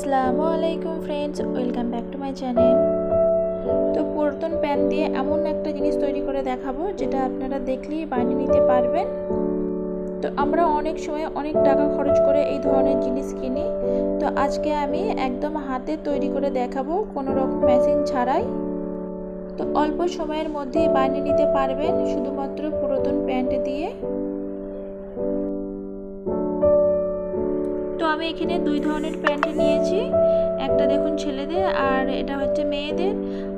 আসসালামু আলাইকুম friends welcome back to my channel তো পুরাতন প্যান দিয়ে এমন একটা জিনিস তৈরি করে দেখাবো, যেটা আপনারা দেখলেই বানিয়ে নিতে পারবেন। তো আমরা অনেক সময় অনেক টাকা খরচ করে এই ধরনের জিনিস কিনি। তো আজকে আমি একদম হাতে তৈরি করে দেখাবো, কোনো রকম মেশিন ছাড়াই। তো অল্প সময়ের মধ্যেই বানিয়ে নিতে পারবেন শুধুমাত্র পুরাতন প্যান্ট দিয়ে। আমি এখানে দুই ধরনের প্যান্ট নিয়েছি। একটা দেখুন ছেলেদের আর এটা হচ্ছে মেয়েদের।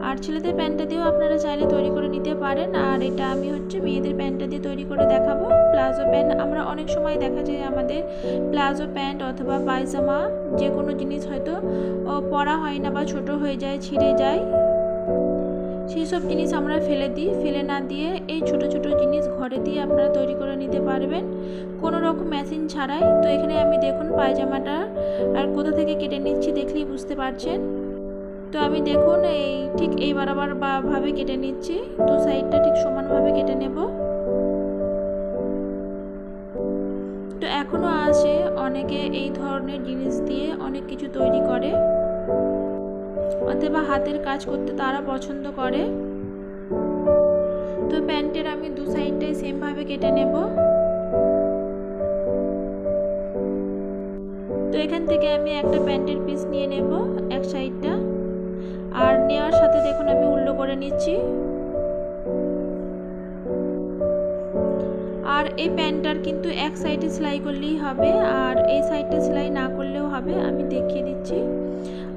আর ছেলেদের প্যান্টটা দিয়েও আপনারা চাইলে তৈরি করে নিতে পারেন। আর এটা আমি হচ্ছে মেয়েদের প্যান্টটা দিয়ে তৈরি করে দেখাবো। প্লাজো প্যান্ট আমরা অনেক সময় দেখা যায় আমাদের প্লাজো প্যান্ট অথবা পায়জামা যে কোনো জিনিস হয়তো পরা হয় না বা ছোট হয়ে যায়, ছিঁড়ে যায়। সেই সব জিনিস আমরা ফেলে দিই। ফেলে না দিয়ে এই ছোট ছোট জিনিস ঘরে দিয়ে আপনারা তৈরি করে নিতে পারবেন। কোনো রকম মেশিন ছাড়াই। তো এখানে আমি দেখুন পায়জামাটা আর কোথা থেকে কেটে নিচ্ছি দেখলেই বুঝতে পারছেন। তো আমি দেখুন এই ঠিক এই বরাবর ভাবে কেটে নিচ্ছি। দু সাইডটা ঠিক সমানভাবে কেটে নেব। তো এখনও আছে অনেকে এই ধরনের জিনিস দিয়ে অনেক কিছু তৈরি করে। অথবা হাতের কাজ করতে তারা পছন্দ করে? তো প্যান্টের আমি দু সাইডটাই সেমভাবে কেটে নেব। তো এখান থেকে আমি একটা প্যান্টের পিস নিয়ে নেব এক সাইডটা। আর নেওয়ার সাথে দেখুন আমি উল্টো করে নিচ্ছি। আর এই প্যান্টটার কিন্তু এক সাইডে সেলাই করলেই হবে, আর এই সাইডটা সেলাই না করলেও হবে, আমি দেখিয়ে দিচ্ছি।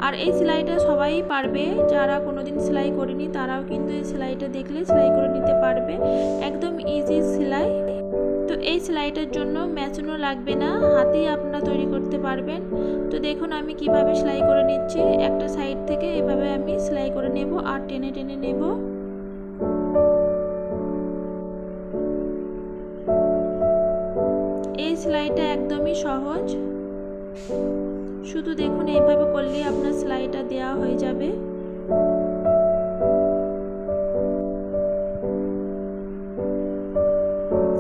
আর এই সেলাইটা সবাই পারবে, যারা কোনোদিন সেলাই করেনি তারাও কিন্তু এই সেলাইটা দেখলে সেলাই করে নিতে পারবে। একদম ইজি সেলাই। তো এই সেলাইটার জন্য মেশিনও লাগবে না, হাতেই আপনারা তৈরি করতে পারবেন। তো দেখুন আমি কীভাবে সেলাই করে নিচ্ছি, একটা সাইড থেকে এভাবে আমি সেলাই করে নেব আর টেনে টেনে নেব। এই সেলাইটা একদমই সহজ। শুধু দেখুন, এইভাবে করলে আপনার সেলাইটা দেওয়া হয়ে যাবে।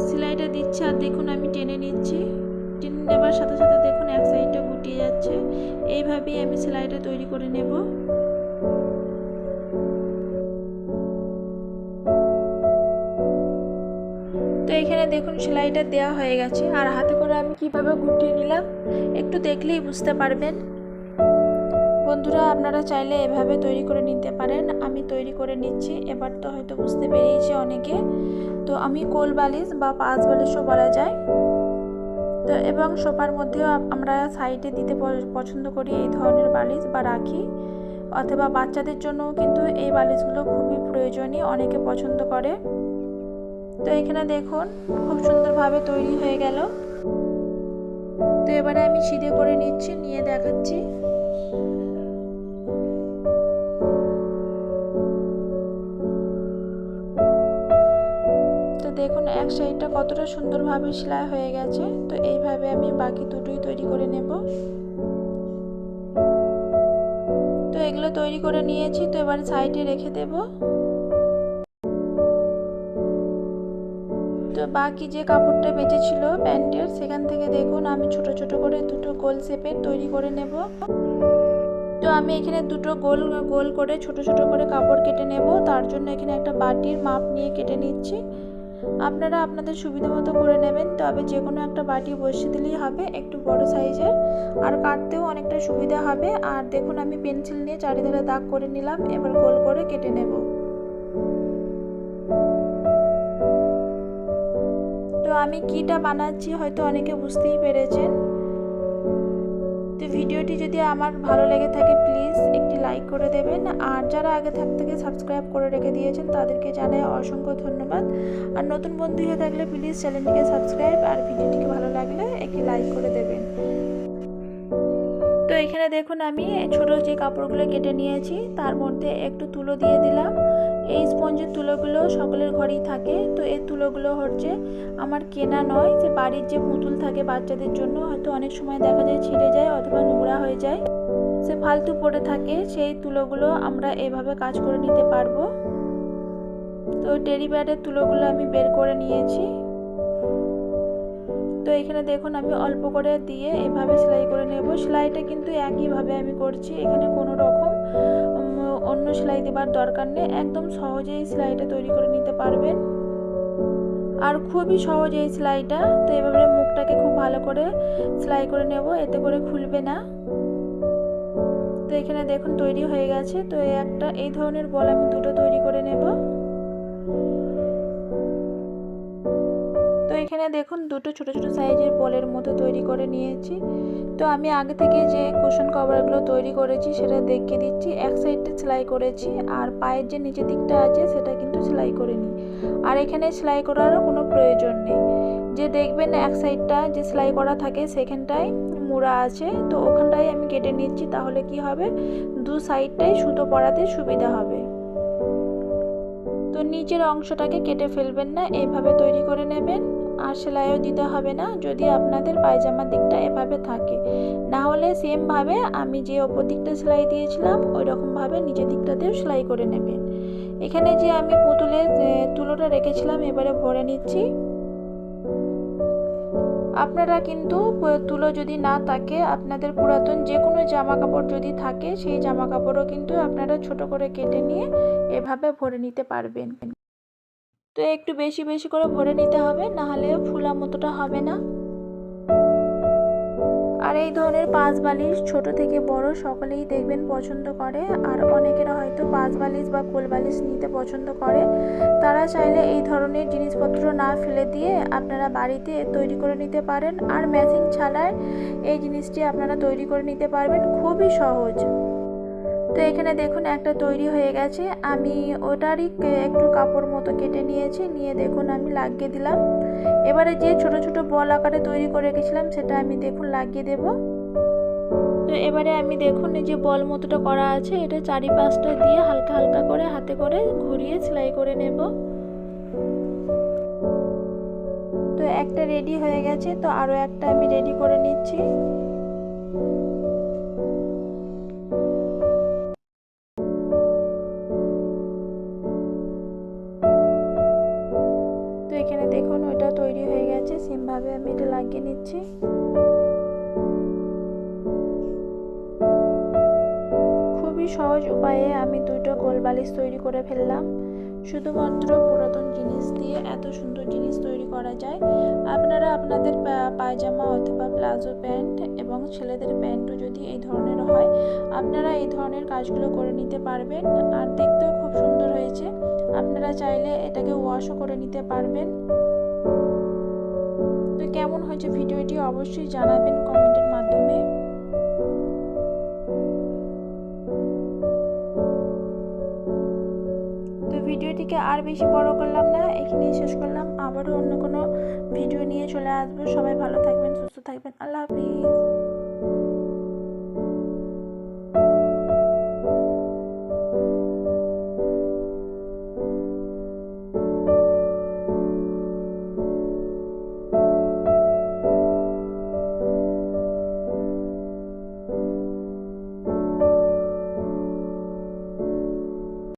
সেলাইটা দিচ্ছে আর দেখুন, আমি টেনে নিচ্ছি। টেনে নেবার সাথে সাথে দেখুন, এক সাইডটা গুটিয়ে যাচ্ছে। এইভাবেই আমি সেলাইটা তৈরি করে নেব। এখানে দেখুন সেলাইটা দেওয়া হয়ে গেছে। আর হাতে করে আমি কীভাবে গুটিয়ে নিলাম, একটু দেখলেই বুঝতে পারবেন। বন্ধুরা, আপনারা চাইলে এভাবে তৈরি করে নিতে পারেন। আমি তৈরি করে নিচ্ছি, এবার তো হয়তো বুঝতে পেরেছি অনেকে। তো আমি কোল বালিশ বা পাঁচ বালিশও বলা যায়। তো এবং সোফার মধ্যেও আমরা সাইডে দিতে পছন্দ করি এই ধরনের বালিশ বা রাখি। অথবা বাচ্চাদের জন্যও কিন্তু এই বালিশগুলো খুবই প্রয়োজনীয়, অনেকে পছন্দ করে। তো এখানে দেখুন, খুব সুন্দরভাবে তৈরি হয়ে গেল। তো এবারে আমি সিঁড়ে করে নিচ্ছি, নিয়ে দেখাচ্ছি। তো দেখুন, এক সাইডটা কতটা সুন্দরভাবে সেলাই হয়ে গেছে। তো এইভাবে আমি বাকি দুটোই তৈরি করে নেব। তো এগুলো তৈরি করে নিয়েছি, তো এবার সাইডে রেখে দেবো। তো বাকি যে কাপড়টা বেঁচেছিল, প্যান্টের, সেখান থেকে দেখুন আমি ছোট ছোট করে দুটো গোল শেপের তৈরি করে নেব। তো আমি এখানে দুটো গোল গোল করে ছোট ছোট করে কাপড় কেটে নেব। তার জন্য এখানে একটা বাটির মাপ নিয়ে কেটে নিচ্ছি। আপনারা আপনাদের সুবিধা মতো করে নেবেন, তবে যে কোনো একটা বাটি বসিয়ে দিলেই হবে, একটু বড় সাইজের। আর কাটতেও অনেকটা সুবিধা হবে। আর দেখুন আমি পেন্সিল নিয়ে চারিধারে দাগ করে নিলাম, এবার গোল করে কেটে নেব। আমি কিটা বানাচ্ছি হয়তো অনেকে বুঝতেই পেরেছেন। তো ভিডিওটি যদি আমার ভালো লেগে থাকে, প্লিজ একটি লাইক করে দেবেন। আর যারা আগে থাক, থেকে সাবস্ক্রাইব করে রেখে দিয়েছেন, তাদেরকে জানাই অসংখ্য ধন্যবাদ। আর নতুন বন্ধু হয়ে থাকলে প্লিজ চ্যানেলটিকে সাবস্ক্রাইব আর ভিডিওটিকে ভালো লাগলে একটি লাইক করে দেবেন। এখানে দেখুন আমি ছোট যে কাপড়গুলো কেটে নিয়েছি, তার মধ্যে একটু তুলো দিয়ে দিলাম। এই স্পঞ্জের তুলোগুলো সকলের ঘরেই থাকে, তো এই তুলোগুলো হচ্ছে আমার কেনা নয়, যে বাড়ির যে পুতুল থাকে বাচ্চাদের জন্য, হয়তো অনেক সময় দেখা যায় ছিঁড়ে যায় অথবা নোংরা হয়ে যায়। সে ফালতু পড়ে থাকে, সেই তুলোগুলো আমরা এভাবে কাজ করে নিতে পারব। তো টেরি ব্যাডের তুলোগুলো আমি বের করে নিয়েছি। তো এখানে দেখুন আমি অল্প করে দিয়ে এভাবে সেলাই করে নেব। সেলাইটা কিন্তু একইভাবে আমি করছি। এখানে কোনো রকম অন্য সেলাই দেবার দরকার নেই। একদম সহজেই সেলাইটা তৈরি করে নিতে পারবেন। আর খুবই সহজ এই সেলাইটা। তো এভাবে মুখটাকে খুব ভালো করে সেলাই করে নেব। এতে করে খুলবে না। তো এখানে দেখুন তৈরি হয়ে গেছে। তো একটা এই ধরনের বল আমি দুটো তৈরি করে নেব। এখানে দেখুন দুটো ছোট ছোট সাইজের বলের মতো তৈরি করে নিয়েছি। তো আমি আগে থেকে যে কুশন কভারগুলো তৈরি করেছি সেটা দেখিয়ে দিচ্ছি। এক সাইডটা সেলাই করেছি আর পায়ের যে নিচের দিকটা আছে সেটা কিন্তু সেলাই করিনি আর এখানে সেলাই করারও কোনো প্রয়োজন নেই। যে দেখবেন এক সাইডটা যে সেলাই করা থাকে সেখানটায় মুড়া আছে। তো ওখানটায় আমি কেটে নিচ্ছি তাহলে কি হবে? দু সাইডটাই সুতো পরাতে সুবিধা হবে। তো নিচের অংশটাকে কেটে ফেলবেন না এইভাবে তৈরি করে নেবেন। আর সেলাইও দিতে হবে না, যদি আপনাদের পায়জামার দিকটা এভাবে থাকে। না হলে সেমভাবে আমি যে ওপর দিকটা সেলাই দিয়েছিলাম ওই রকমভাবে নিচের দিকটাতেও সেলাই করে নেবেন। এখানে যে আমি পুতুলের তুলোটা রেখেছিলাম, এবারে ভরে নিচ্ছি। আপনারা কিন্তু তুলো যদি না থাকে, আপনাদের পুরাতন যে কোনো জামা কাপড় যদি থাকে, সেই জামা কাপড়ও কিন্তু আপনারা ছোট করে কেটে নিয়ে এভাবে ভরে নিতে পারবেন। তো একটু বেশি বেশি করে ভরে নিতে হবে না হলে ফুলা মতোটা হবে না। আর এই ধরনের পাঁচ বালিশ ছোট থেকে বড় সকলেই দেখবেন পছন্দ করে, আর অনেকেরা হয়তো পাঁচ বালিশ বা কোল বালিশ নিতে পছন্দ করে। তারা চাইলে এই ধরনের জিনিসপত্র না ফেলে দিয়ে আপনারা বাড়িতে তৈরি করে নিতে পারেন, আর ম্যাচিং ছাড়াই এই জিনিসটি আপনারা তৈরি করে নিতে পারবেন। খুবই সহজ। তো এখানে দেখুন একটা তৈরি হয়ে গেছে। আমি ওটারই একটু কাপড় মতো কেটে নিয়েছি, নিয়ে দেখুন আমি লাগিয়ে দিলাম। এবারে যে ছোট ছোট বল আকারে তৈরি করে রেখেছিলাম, সেটা আমি দেখুন লাগিয়ে দেব। তো এবারে আমি দেখুন এই যে বল মতোটা করা আছে, এটা চারিপাশটা দিয়ে হালকা হালকা করে হাতে করে ঘুরিয়ে সেলাই করে নেব। তো একটা রেডি হয়ে গেছে, তো আরও একটা আমি রেডি করে নিচ্ছি। খুবই সহজ উপায়ে আমি দুটো গোল বালিশ তৈরি করে ফেললাম। শুধুমাত্র পুরাতন জিনিস দিয়ে এত সুন্দর জিনিস তৈরি করা যায়। আপনারা আপনাদের পায়জামা অথবা প্লাজো প্যান্ট এবং ছেলেদের প্যান্টও যদি এই ধরনের হয়, আপনারা এই ধরনের কাজগুলো করে নিতে পারবেন। আর দেখতেও খুব সুন্দর হয়েছে। আপনারা চাইলে এটাকে ওয়াশও করে নিতে পারবেন। তো কেমন হয়েছে ভিডিওটি অবশ্যই জানাবেন কমেন্টের মাধ্যমে। ভিডিওটিকে আর বেশি বড় করলাম না, এখানেই শেষ করলাম। আবারও অন্য কোনো ভিডিও নিয়ে চলে আসব। সবাই ভালো থাকবেন, সুস্থ থাকবেন। আল্লাহ হাফিজ।